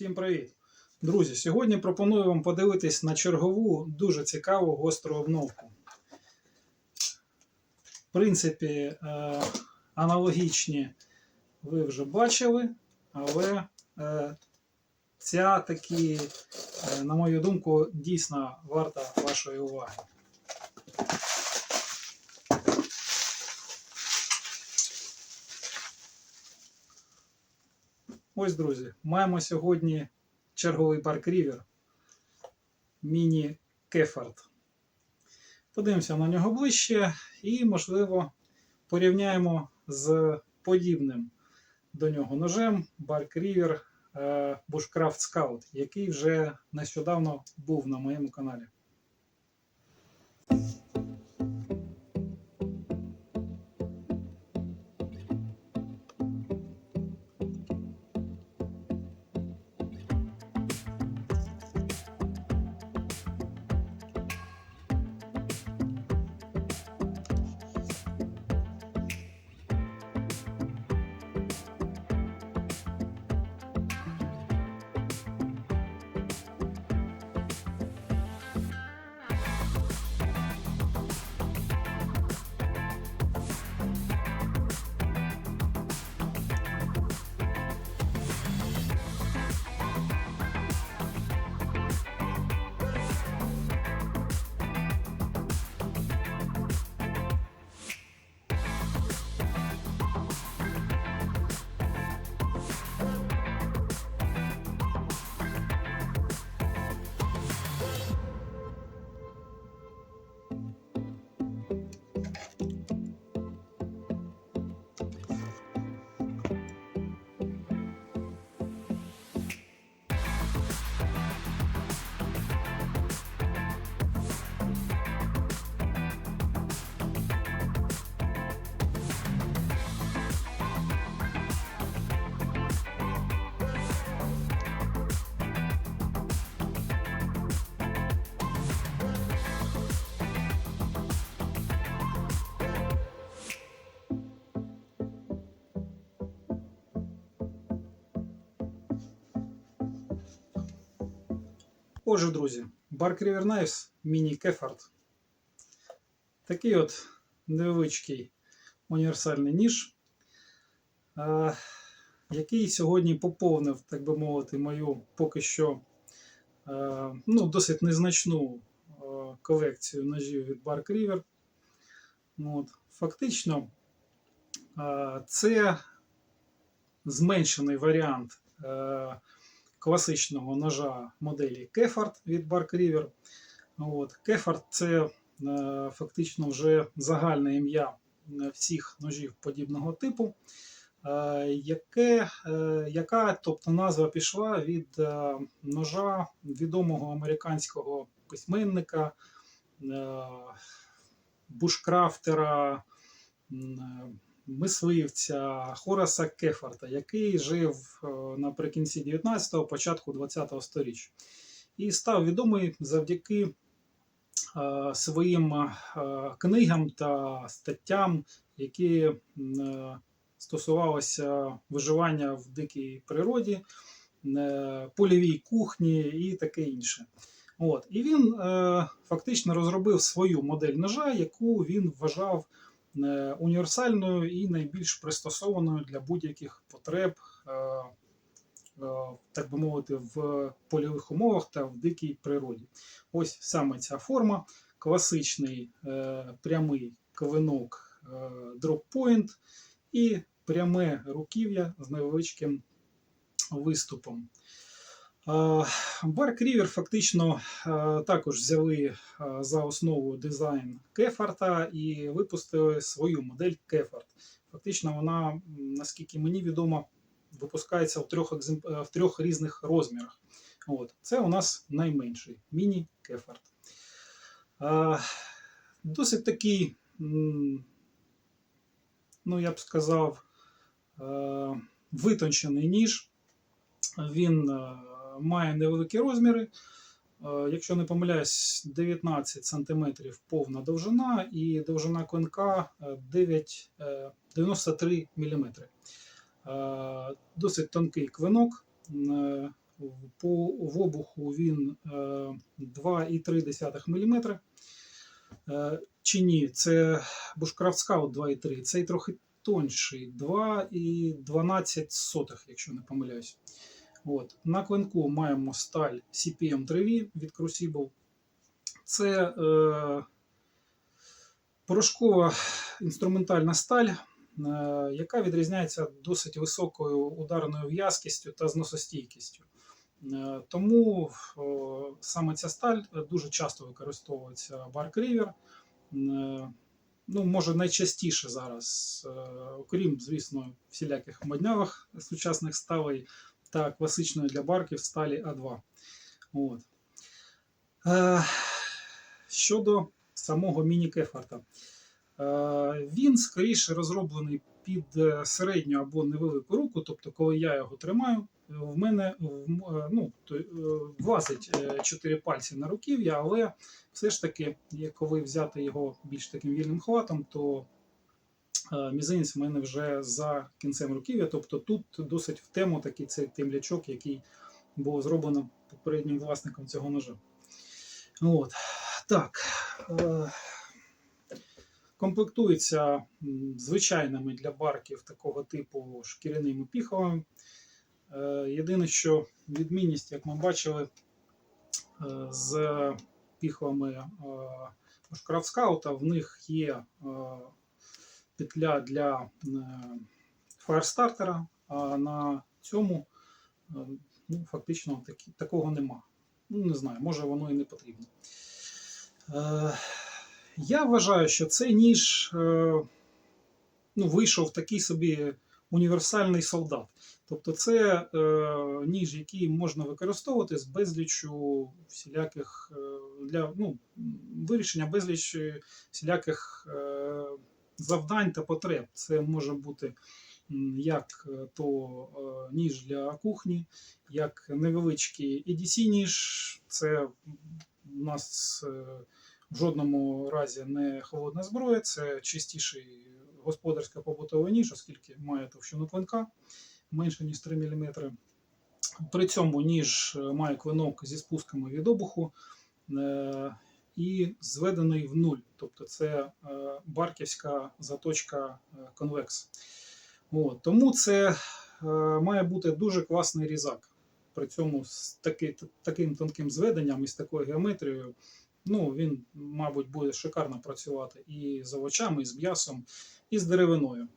Всім привіт! Друзі, сьогодні пропоную вам подивитись на чергову дуже цікаву гостру обновку. В принципі, е, аналогічні ви вже бачили, але е, ця таки, е, на мою думку, дійсно варта вашої уваги. Ось, друзі, маємо сьогодні черговий парк Рівер Міні Кефард. Подивимося на нього ближче і, можливо, порівняємо з подібним до нього ножем Bark River е, Bushcraft Scout, який вже нещодавно був на моєму каналі. Отже, друзі, Bark River Knives Mini Kefard. Такий от невеличкий універсальний ніж, е, який сьогодні поповнив, так би мовити, мою поки що е, ну, досить незначну е, колекцію ножів від Bark River. От. Фактично, це зменшений варіант. Е, класичного ножа моделі Кефард від Bark River. От. Кефард це е, фактично вже загальне ім'я всіх ножів подібного типу, е, яке, е, яка тобто, назва пішла від е, ножа відомого американського письменника, е, бушкрафтера. Мисливця Хораса Кефарта, який жив е, наприкінці 19-го, початку 20-го сторіччя. І став відомий завдяки е, своїм е, книгам та статтям, які стосувалися виживання в дикій природі, польовій кухні і таке інше. От. І він фактично розробив свою модель ножа, яку він вважав універсальною і найбільш пристосованою для будь-яких потреб, е, е, так би мовити, в польових умовах та в дикій природі. Ось саме ця форма, класичний е, прямий е, point і пряме руків'я з невеличким виступом. Барк Рівер фактично е, також взяли е, за основу дизайн Кефарта і випустили свою модель Кефарт. Фактично, вона, наскільки мені відомо, випускається в трьох, е, в трьох різних розмірах. От. Це у нас найменший міні Кефарт. Е, Досить такий, ну я б сказав, е, витончений ніж. Він е, має невеликі розміри. Е, Якщо не помиляюсь, 19 см повна довжина і довжина клинка е, 9, е, 93 мм. Досить тонкий клинок. Е, По в обуху він е, 2,3 мм. Е, Чи ні, це Bushcraft Scout 2,3, цей трохи тонший, 2,12, якщо не помиляюсь. От. На клинку маємо сталь CPM 3V від Crucible. Це е, порошкова інструментальна сталь, е, яка відрізняється досить високою ударною в'язкістю та зносостійкістю. Е, Тому о, саме ця сталь дуже часто використовується River. Е, Ну, може, найчастіше зараз, е, окрім, звісно, всіляких моднявих сучасних сталей та класичної для барків сталі А2. От. Е, щодо самого міні-кефарта. Е, він скоріше розроблений під е, середню або невелику руку, тобто, коли я його тримаю, в мене е, ну, е, влазить 4 пальці на руків'я, але все ж таки, коли взяти його більш таким вільним хватом, то мізинець в мене вже за кінцем руків'я. Тобто тут досить в тему такий цей темлячок, який був зроблено попереднім власником цього ножа. От. Так. Е, комплектується звичайними для барків такого типу шкіряними піховими. Е, Єдине, що відмінність, як ми бачили, е, з піхвами Bushcraft скаута, в них є е, петля для е, а на цьому е, ну, фактично такі, такого нема. Ну, не знаю, може воно і не потрібно. Е, я вважаю, що цей ніж е, ну, вийшов такий собі універсальний солдат. Тобто це е, ніж, який можна використовувати з безліччю всіляких е, для ну, вирішення безліч всіляких е, завдань та потреб. Це може бути як е, то е, ніж для кухні, як невеличкий EDC ніж. Це у нас е, в жодному разі не холодна зброя, це чистіший господарсько побутовий ніж, оскільки має товщину клинка менше ніж 3 мм. При цьому ніж має клинок зі спусками від обуху і зведений в нуль. Тобто це е, барківська заточка е, конвекс. От, тому це е, має бути дуже класний різак. При цьому з таки, таким тонким зведенням і з такою геометрією. Ну, він, мабуть, буде шикарно працювати і з овочами, і з м'ясом, і з деревиною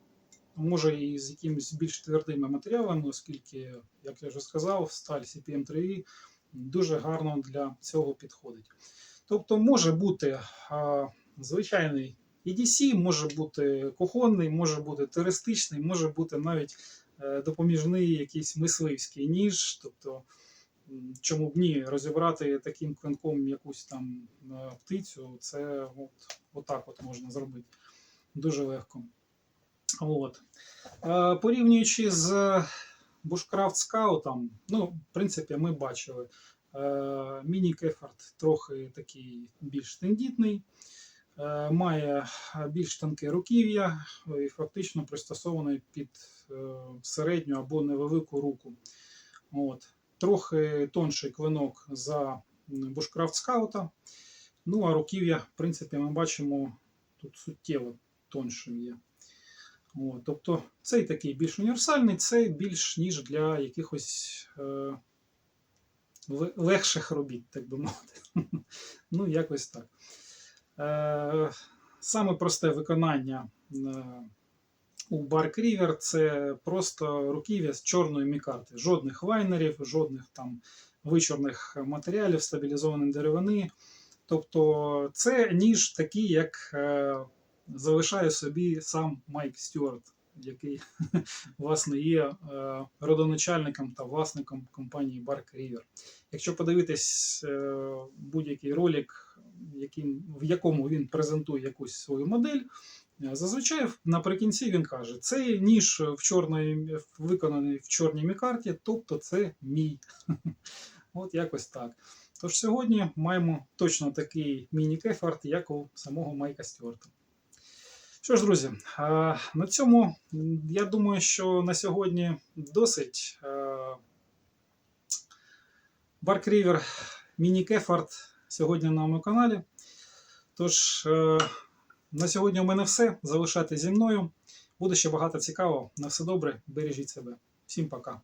може і з якимись більш твердими матеріалами, оскільки, як я вже сказав, сталь CPM 3 дуже гарно для цього підходить. Тобто може бути а, звичайний EDC, може бути кухонний, може бути туристичний, може бути навіть е, допоміжний якийсь мисливський ніж. Тобто, чому б ні, розібрати таким клинком якусь там е, птицю, це от, отак от можна зробити дуже легко. От. Е, Порівнюючи з Bushcraft Scout, ну, в принципі, ми бачили. Е, Міні-кефарт трохи такий більш тендітний, е, має більш тонке руків'я і фактично пристосований під е, середню або невелику руку. От. Трохи тонший клинок за Bushcraft Scout. Ну, а руків'я, в принципі, ми бачимо тут суттєво тоншим є. От, тобто цей такий більш універсальний, цей більш ніж для якихось легших робіт, так би мовити. ну, якось так. Е, саме просте виконання е, у Bark River це просто руків'я з чорної мікарти. Жодних лайнерів, жодних там вичорних матеріалів, стабілізованої деревини. Тобто це ніж такий, як е, залишає собі сам Майк Стюарт, який власне є е, родоначальником та власником компанії Bark River. Якщо подивитись е, будь-який ролик, в якому він презентує якусь свою модель, е, зазвичай наприкінці він каже: цей ніж в чорної, виконаний в чорній мікарті, тобто це мій. От якось так. Тож сьогодні маємо точно такий міні-кефарт, як у самого Майка Стюарта. Що ж, друзі, е, на цьому я думаю, що на сьогодні досить. Барк Рівер Міні Кефард сьогодні на моєму каналі. Тож, е, на сьогодні у мене все. Залишайтесь зі мною. Буде ще багато цікавого. На все добре, бережіть себе. Всім пока.